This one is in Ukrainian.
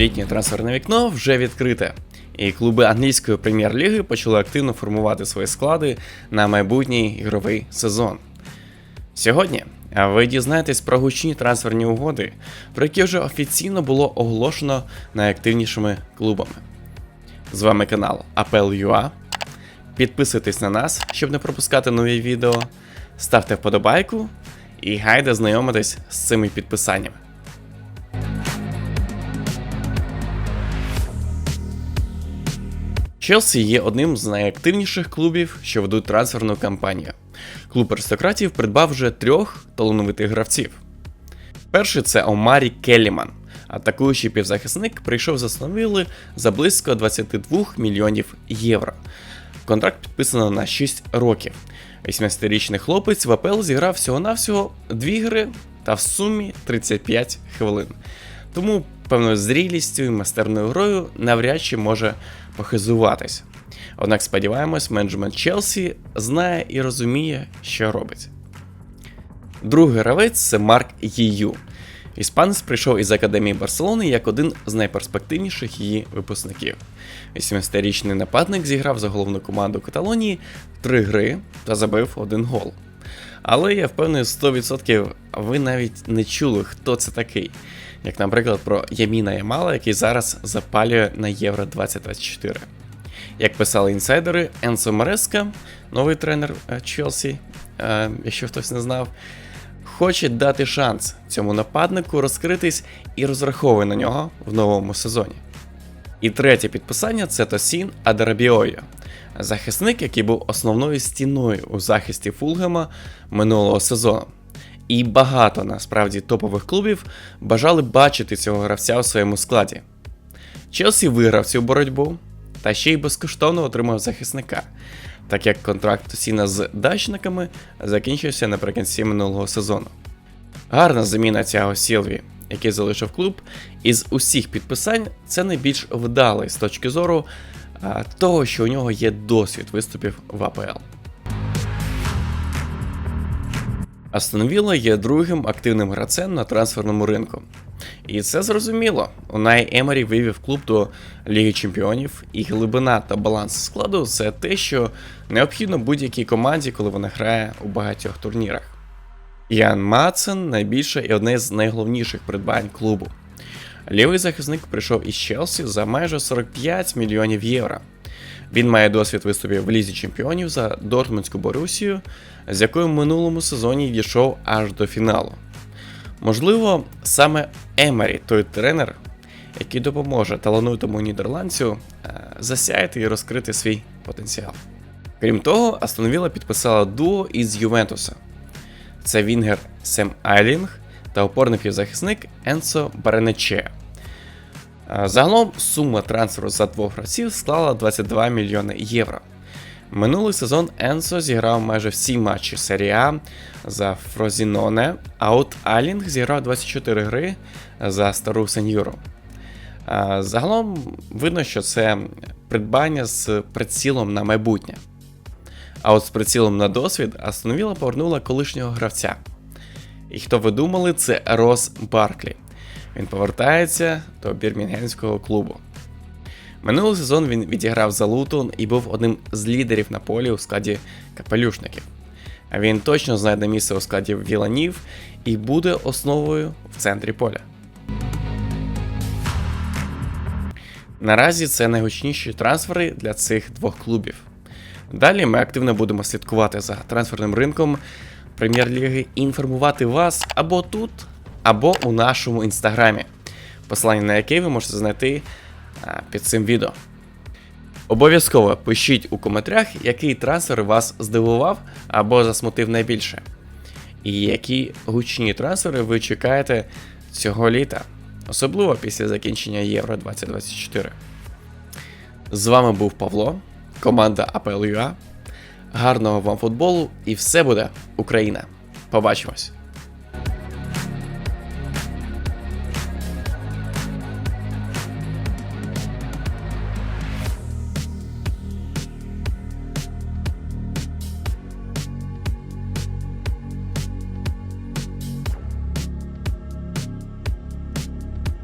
Літнє трансферне вікно вже відкрите, і клуби англійської прем'єр-ліги почали активно формувати свої склади на майбутній ігровий сезон. Сьогодні ви дізнаєтесь про гучні трансферні угоди, про які вже офіційно було оголошено найактивнішими клубами. З вами канал APL.ua. Підписуйтесь на нас, щоб не пропускати нові відео. Ставте вподобайку і гайде знайомитись з цими підписаннями. Челсі є одним з найактивніших клубів, що ведуть трансферну кампанію. Клуб аристократів придбав вже трьох талановитих гравців. Перший це Омарі Келліман. Атакуючий півзахисник прийшов з Астон за близько 22 мільйонів євро. Контракт підписано на 6 років. 18-річний хлопець в АПЛ зіграв всього-навсього 2 гри та в сумі 35 хвилин. Тому певною зрілістю і майстерною грою навряд чи може похизуватись. Однак сподіваємось, менеджмент Челсі знає і розуміє, що робить. Другий гравець це Марк Їю. Іспанець прийшов із академії Барселони як один з найперспективніших її випускників. 18-річний нападник зіграв за головну команду Каталонії три гри та забив один гол. Але я впевнений 100% ви навіть не чули, хто це такий. Як, наприклад, про Яміна Ямала, який зараз запалює на Євро 2024. Як писали інсайдери, Енсо Мареска, новий тренер е, Челсі, е, якщо хтось не знав, хоче дати шанс цьому нападнику розкритись і розраховує на нього в новому сезоні. І третє підписання це Тосін Адарабіойо, захисник, який був основною стіною у захисті Фулгема минулого сезону. І багато насправді топових клубів бажали бачити цього гравця у своєму складі. Челсі виграв цю боротьбу та ще й безкоштовно отримав захисника, так як контракт Тосіна з дачниками закінчився наприкінці минулого сезону. Гарна заміна цього Сілві, який залишив клуб, із усіх підписань це найбільш вдалий з точки зору того, що у нього є досвід виступів в АПЛ. Астон Вілла є другим активним гравцем на трансферному ринку. І це зрозуміло. Унай Емері вивів клуб до Ліги Чемпіонів, і глибина та баланс складу це те, що необхідно будь-якій команді, коли вона грає у багатьох турнірах. Ян Мацен найбільше і одне з найголовніших придбань клубу. Лівий захисник прийшов із Челсі за майже 45 мільйонів євро. Він має досвід виступів в Лізі Чемпіонів за Дортмундську Борусію, з якою в минулому сезоні дійшов аж до фіналу. Можливо, саме Емері той тренер, який допоможе талановитому нідерландцю е, засяяти і розкрити свій потенціал. Крім того, Астон Вілла підписала дуо із Ювентуса. Це Вінгер Сем Айлінг та опорний півзахисник Енсо Баренече. Е, Загалом сума трансферу за двох гравців склала 22 мільйони євро. Минулий сезон Енсо зіграв майже всі матчі серії А за Фрозіноне, а от Айлінг зіграв 24 гри за стару сеньору. Е, Загалом видно, що це придбання з прицілом на майбутнє. А от з прицілом на досвід Астон Вілла повернула колишнього гравця. І хто ви думали, це Рос Барклі. Він повертається до бірмінгемського клубу. Минулий сезон він відіграв за Лутон і був одним з лідерів на полі у складі капелюшників. Він точно знайде місце у складі Віланів і буде основою в центрі поля. Наразі це найгучніші трансфери для цих двох клубів. Далі ми активно будемо слідкувати за трансферним ринком прем'єр-ліги і інформувати вас або тут, або у нашому інстаграмі, посилання на який ви можете знайти під цим відео. Обов'язково пишіть у коментарях, який трансфер вас здивував або засмутив найбільше. І які гучні трансфери ви чекаєте цього літа, особливо після закінчення Євро 2024. З вами був Павло, команда APL.ua. Гарного вам футболу і все буде Україна! Побачимось!